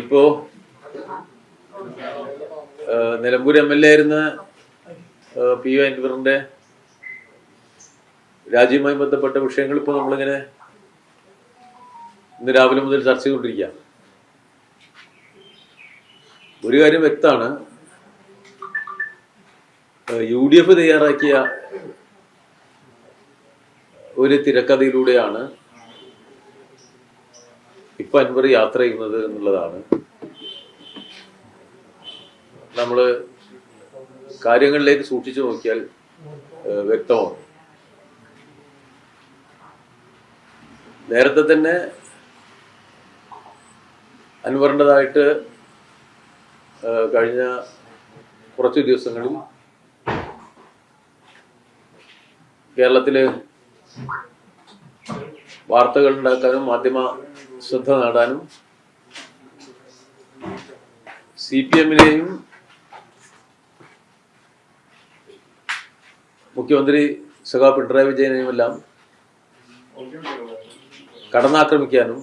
ഇപ്പോ Nilambur M L A ആയിരുന്ന P O അൻവറിന്റെ രാജ്യവുമായി ബന്ധപ്പെട്ട വിഷയങ്ങൾ ഇപ്പോൾ നമ്മളിങ്ങനെ ഇന്ന് രാവിലെ മുതൽ ചർച്ച ചെയ്തുകൊണ്ടിരിക്കുക ഒരു കാര്യം വ്യക്തമാണ്. യു ഡി എഫ് തയ്യാറാക്കിയ ഒരു തിരക്കഥയിലൂടെയാണ് ഇപ്പൊ അൻവർ യാത്ര ചെയ്യുന്നത് എന്നുള്ളതാണ്. നമ്മൾ കാര്യങ്ങളിലേക്ക് സൂക്ഷിച്ചു നോക്കിയാൽ വ്യക്തമാണ്. നേരത്തെ തന്നെ അൻവറിന്റെതായിട്ട് കഴിഞ്ഞ കുറച്ച് ദിവസങ്ങളിൽ കേരളത്തിലെ വാർത്തകൾ ഉണ്ടാക്കാനും മാധ്യമ ശ്രദ്ധ നേടാനും സി പി എമ്മിനെയും മുഖ്യമന്ത്രി സഖാ പിണറായി വിജയനെയും എല്ലാം കടന്നാക്രമിക്കാനും